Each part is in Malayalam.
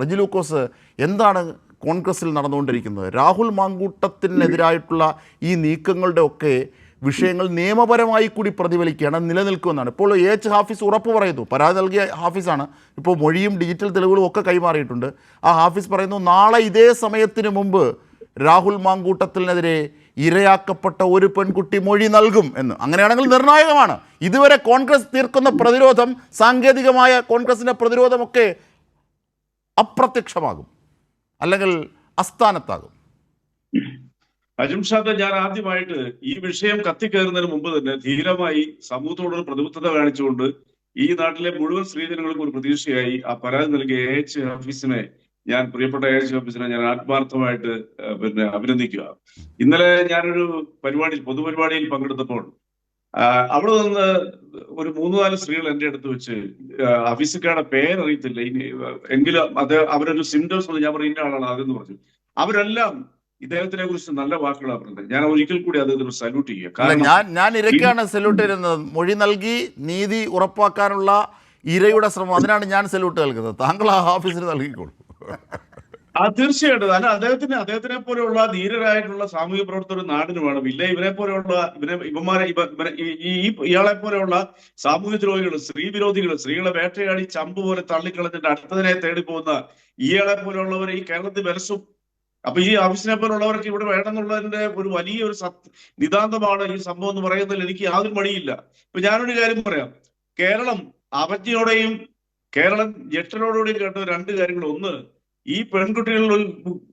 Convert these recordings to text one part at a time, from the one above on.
റജി ലൂക്കോസ് എന്താണ് കോൺഗ്രസിൽ നടന്നുകൊണ്ടിരിക്കുന്നത്? രാഹുൽ മാങ്കൂട്ടത്തിനെതിരായിട്ടുള്ള ഈ നീക്കങ്ങളുടെ ഒക്കെ വിഷയങ്ങൾ നിയമപരമായി കൂടി പ്രതിഫലിക്കുകയാണ് നിലനിൽക്കുമെന്നാണ്. ഇപ്പോൾ എ എച്ച് ഹാഫീസ് ഉറപ്പ് പറയുന്നു. പരാതി നൽകിയ ഹാഫീസാണ്. ഇപ്പോൾ മൊഴിയും ഡിജിറ്റൽ തെളിവുകളും ഒക്കെ കൈമാറിയിട്ടുണ്ട്. ആ ഹാഫീസ് പറയുന്നു നാളെ ഇതേ സമയത്തിന് മുമ്പ് രാഹുൽ മാങ്കൂട്ടത്തിനെതിരെ ഇരയാക്കപ്പെട്ട ഒരു പെൺകുട്ടി മൊഴി നൽകും എന്ന്. അങ്ങനെയാണെങ്കിൽ നിർണായകമാണ്. ഇതുവരെ കോൺഗ്രസ് തീർക്കുന്ന പ്രതിരോധം സാങ്കേതികമായ കോൺഗ്രസിന്റെ പ്രതിരോധമൊക്കെ അപ്രത്യക്ഷമാകും. അല്ലെങ്കിൽ അസ്ഥാനത്താകും. അജിംഷാദ് ഞാൻ ആദ്യമായിട്ട് ഈ വിഷയം കത്തിക്കയറുന്നതിന് മുമ്പ് തന്നെ ധീരമായി സമൂഹത്തോടൊരു പ്രതിബദ്ധത കാണിച്ചുകൊണ്ട് ഈ നാട്ടിലെ മുഴുവൻ സ്ത്രീജനങ്ങൾക്കും ഒരു പ്രതീക്ഷയായി ആ പരാതി നൽകിയ എ എച്ച് ഓഫീസിനെ ഞാൻ പ്രിയപ്പെട്ട എ എച്ച് ഓഫീസിനെ ഞാൻ ആത്മാർത്ഥമായിട്ട് പിന്നെ അഭിനന്ദിക്കുക. ഇന്നലെ ഞാനൊരു പരിപാടി പൊതുപരിപാടിയിൽ പങ്കെടുത്തപ്പോൾ അവിടെ നിന്ന് ഒരു മൂന്ന് നാല് സ്ത്രീകൾ എന്റെ അടുത്ത് വെച്ച് അഫീസിക്കാരുടെ പേരറിയത്തില്ല. ഇനി എങ്കിലും അത് അവരൊരു സിംറ്റംസ് ഉണ്ട് ഞാൻ പറയും ഇന്ന ആളാണ് അതെന്ന് പറഞ്ഞു. അവരെല്ലാം ഇദ്ദേഹത്തിനെ കുറിച്ച് നല്ല വാക്കുകളാണ് പറഞ്ഞത്. ഞാൻ ഒരിക്കൽ കൂടി അദ്ദേഹത്തിന് സല്യൂട്ട് ചെയ്യുക. ഞാൻ ഞാൻ ഇരയ്ക്കാണ് സല്യൂട്ട് ചെയ്യുന്നത്. മൊഴി നൽകി നീതി ഉറപ്പാക്കാനുള്ള ഇരയുടെ ശ്രമം. അതിനാണ് ഞാൻ സല്യൂട്ട് നൽകുന്നത്. താങ്കൾ ആ ഓഫീസിന് നൽകിക്കോളൂ. ആ തീർച്ചയായിട്ടും. അല്ല അദ്ദേഹത്തിന് അദ്ദേഹത്തിനെ പോലെയുള്ള ധീരരായിട്ടുള്ള സാമൂഹ്യ പ്രവർത്തകർ നാടിന് വേണം. ഇല്ല ഇവരെ പോലെയുള്ള ഇവരെ ഇവന്മാരെ ഈ ഇയാളെ പോലെയുള്ള സാമൂഹ്യ ദ്രോഹികൾ സ്ത്രീ വിരോധികൾ സ്ത്രീകളെ വേട്ടയാടി ചമ്പ് പോലെ തള്ളിക്കളഞ്ഞിട്ട് അടുത്തതിനെ തേടി പോകുന്ന ഇയാളെ പോലെയുള്ളവരെ ഈ കേരളത്തിൽ വരസും അപ്പൊ ഈ ആവശ്യനെ പോലുള്ളവർക്ക് ഇവിടെ വേണമെന്നുള്ളതിന്റെ ഒരു വലിയ ഒരു സത് നിതാന്തമാണ് ഈ സംഭവം എന്ന് പറയുന്നതിൽ എനിക്ക് യാതൊരു മടിയില്ല. ഇപ്പൊ ഞാനൊരു കാര്യം പറയാം. കേരളം അവജ്ഞയോടെയും കേരളം ഞെട്ടലോടുകൂടിയും കേട്ട രണ്ട് കാര്യങ്ങൾ. ഒന്ന് ഈ പെൺകുട്ടികളിൽ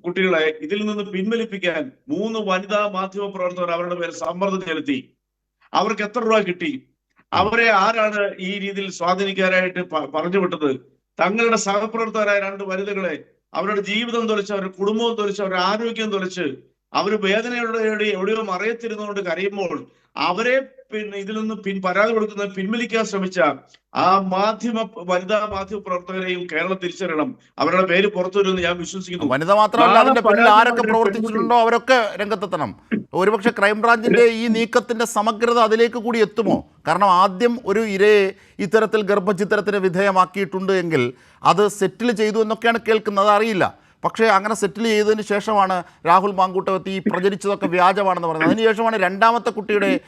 കുട്ടികളെ ഇതിൽ നിന്ന് പിൻവലിപ്പിക്കാൻ മൂന്ന് വനിതാ മാധ്യമ പ്രവർത്തകർ അവരുടെ പേര് സമ്മർദ്ദം ചെലുത്തി. അവർക്ക് എത്ര രൂപ കിട്ടി? അവരെ ആരാണ് ഈ രീതിയിൽ സ്വാധീനിക്കാനായിട്ട് പറഞ്ഞു വിട്ടത് തങ്ങളുടെ സഹപ്രവർത്തകരായ രണ്ട് വനിതകളെ അവരുടെ ജീവിതം തൊലിച്ച് അവരുടെ കുടുംബവും തൊലിച്ച് അവരുടെ ആരോഗ്യം തൊലിച്ച് അവർ വേദനയുടെ എവിടെയോ മറയത്തിരുന്നുകൊണ്ട് കരയുമ്പോൾ അവരെ പിന്നെ ഇതിൽ നിന്ന് പിൻ പരാതി കൊടുക്കുന്ന പിൻവലിക്കാൻ ശ്രമിച്ച ആ മാധ്യമ വനിതാ മാധ്യമ പ്രവർത്തകരെയും കേരളം തിരിച്ചറിയണം. അവരുടെ പേര് പുറത്തു വരുമെന്ന് ഞാൻ വിശ്വസിക്കുന്നു. വനിത മാത്രമല്ല അതിന്റെ പിന്നിൽ ആരൊക്കെ പ്രവർത്തിച്ചിട്ടുണ്ടോ അവരൊക്കെ രംഗത്തെത്തണം. ഒരുപക്ഷെ ക്രൈംബ്രാഞ്ചിന്റെ ഈ നീക്കത്തിന്റെ സമഗ്രത അതിലേക്ക് കൂടി എത്തുമോ? കാരണം ആദ്യം ഒരു ഇരയെ ഇത്തരത്തിൽ ഗർഭചിത്രത്തിന് വിധേയമാക്കിയിട്ടുണ്ട് എങ്കിൽ അത് സെറ്റിൽ ചെയ്തു എന്നൊക്കെയാണ് കേൾക്കുന്നത്. അറിയില്ല പക്ഷേ അങ്ങനെ സെറ്റിൽ ചെയ്തതിന് ശേഷമാണ് രാഹുൽ മാങ്കൂട്ടവത്തി ഈ പ്രചരിച്ചതൊക്കെ വ്യാജമാണെന്ന് പറഞ്ഞത് അതിനുശേഷമാണ് രണ്ടാമത്തെ കുട്ടിയുടെ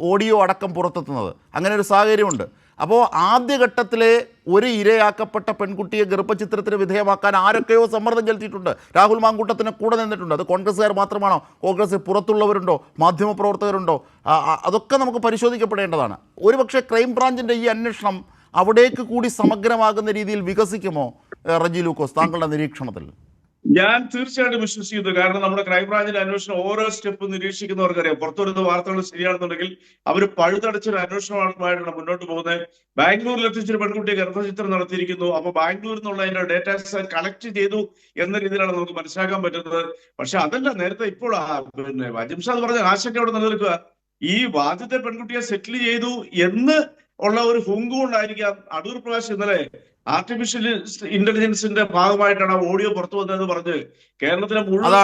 ഓഡിയോ അടക്കം പുറത്തെത്തുന്നത്. അങ്ങനെ ഒരു സാഹചര്യമുണ്ട്. അപ്പോൾ ആദ്യഘട്ടത്തിലെ ഒരു ഇരയാക്കപ്പെട്ട പെൺകുട്ടിയെ ഗർഭചിത്രത്തിന് വിധേയമാക്കാൻ ആരൊക്കെയോ സമ്മർദ്ദം ചെലുത്തിയിട്ടുണ്ട്. രാഹുൽ മാങ്കൂട്ടത്തിന് കൂടെ നിന്നിട്ടുണ്ട്. അത് കോൺഗ്രസ്സുകാർ മാത്രമാണോ? കോൺഗ്രസ് പുറത്തുള്ളവരുണ്ടോ? മാധ്യമപ്രവർത്തകരുണ്ടോ? അതൊക്കെ നമുക്ക് പരിശോധിക്കപ്പെടേണ്ടതാണ്. ഒരുപക്ഷെ ക്രൈംബ്രാഞ്ചിന്റെ ഈ അന്വേഷണം അവിടേക്ക് കൂടി സമഗ്രമാകുന്ന രീതിയിൽ വികസിക്കുമോ റജി ലൂക്കോസ് താങ്കളുടെ നിരീക്ഷണത്തിൽ? ഞാൻ തീർച്ചയായിട്ടും വിശ്വസിക്കുന്നു. കാരണം നമ്മുടെ ക്രൈംബ്രാഞ്ചിന്റെ അന്വേഷണം ഓരോ സ്റ്റെപ്പ് നിരീക്ഷിക്കുന്നവർക്കറിയാം. പുറത്തുവരുന്ന വാർത്തകൾ ശരിയാണെന്നുണ്ടെങ്കിൽ അവർ പഴുതടച്ചൊരു അന്വേഷണമായിട്ടാണ് മുന്നോട്ട് പോകുന്നത്. ബാംഗ്ലൂരിൽ എത്തിച്ചൊരു പെൺകുട്ടിയെ ഗർഭചിത്രം നടത്തിയിരിക്കുന്നു. അപ്പൊ ബാംഗ്ലൂരിൽ നിന്നുള്ള അതിന്റെ ഡേറ്റാസ് കളക്ട് ചെയ്തു എന്ന രീതിയിലാണ് നമുക്ക് മനസ്സിലാക്കാൻ പറ്റുന്നത്. പക്ഷെ അതല്ല നേരത്തെ ഇപ്പോൾ പിന്നെ വജിംഷാദ് പറഞ്ഞ ആശങ്ക അവിടെ നിലനിൽക്കുക. ഈ ആദ്യത്തെ പെൺകുട്ടിയെ സെറ്റിൽ ചെയ്തു എന്ന് ഉള്ള ഒരു ഹുങ്കു കൊണ്ടായിരിക്കാം അടൂർ പ്രകാശ് ഇന്നലെ ആർട്ടിഫിഷ്യൽ ഇന്റലിജൻസിന്റെ ഭാഗമായിട്ടാണ് ഓഡിയോ പുറത്തു വന്നതെന്ന് പറഞ്ഞ് കേരളത്തിലെ മുഴുവൻ